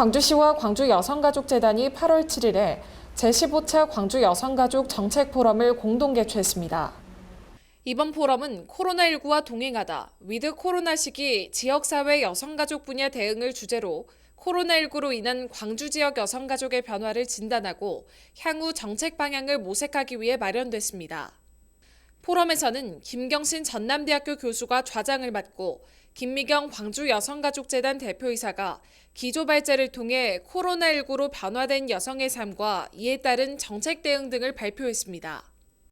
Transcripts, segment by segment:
광주시와 광주여성가족재단이 8월 7일에 제15차 광주 여성가족 정책 포럼을 공동 개최했습니다. 이번 포럼은 코로나19와 동행하다 위드 코로나 시기 지역사회 여성가족 분야 대응을 주제로 코로나19로 인한 광주 지역 여성가족의 변화를 진단하고 향후 정책 방향을 모색하기 위해 마련됐습니다. 포럼에서는 김경신 전남대학교 교수가 좌장을 맡고 김미경 광주 여성가족재단 대표이사가 기조 발제를 통해 코로나19로 변화된 여성의 삶과 이에 따른 정책 대응 등을 발표했습니다.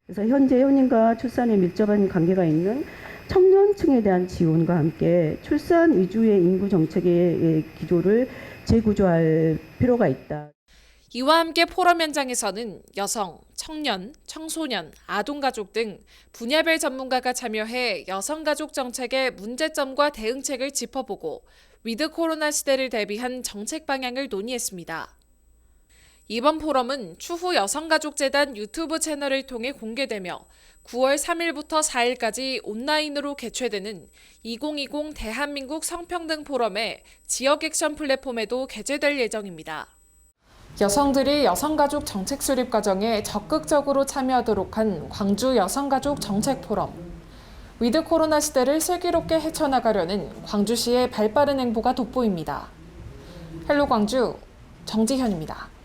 그래서 현재 혼인과 출산에 밀접한 관계가 있는 청년층에 대한 지원과 함께 출산 위주의 인구 정책의 기조를 재구조할 필요가 있다. 이와 함께 포럼 현장에서는 여성, 청년, 청소년, 아동가족 등 분야별 전문가가 참여해 여성가족 정책의 문제점과 대응책을 짚어보고 위드 코로나 시대를 대비한 정책 방향을 논의했습니다. 이번 포럼은 추후 여성가족재단 유튜브 채널을 통해 공개되며 9월 3일부터 4일까지 온라인으로 개최되는 2020 대한민국 성평등 포럼의 지역 액션 플랫폼에도 게재될 예정입니다. 여성들이 여성가족 정책 수립 과정에 적극적으로 참여하도록 한 광주 여성가족 정책 포럼. 위드 코로나 시대를 슬기롭게 헤쳐나가려는 광주시의 발빠른 행보가 돋보입니다. 헬로 광주 정지현입니다.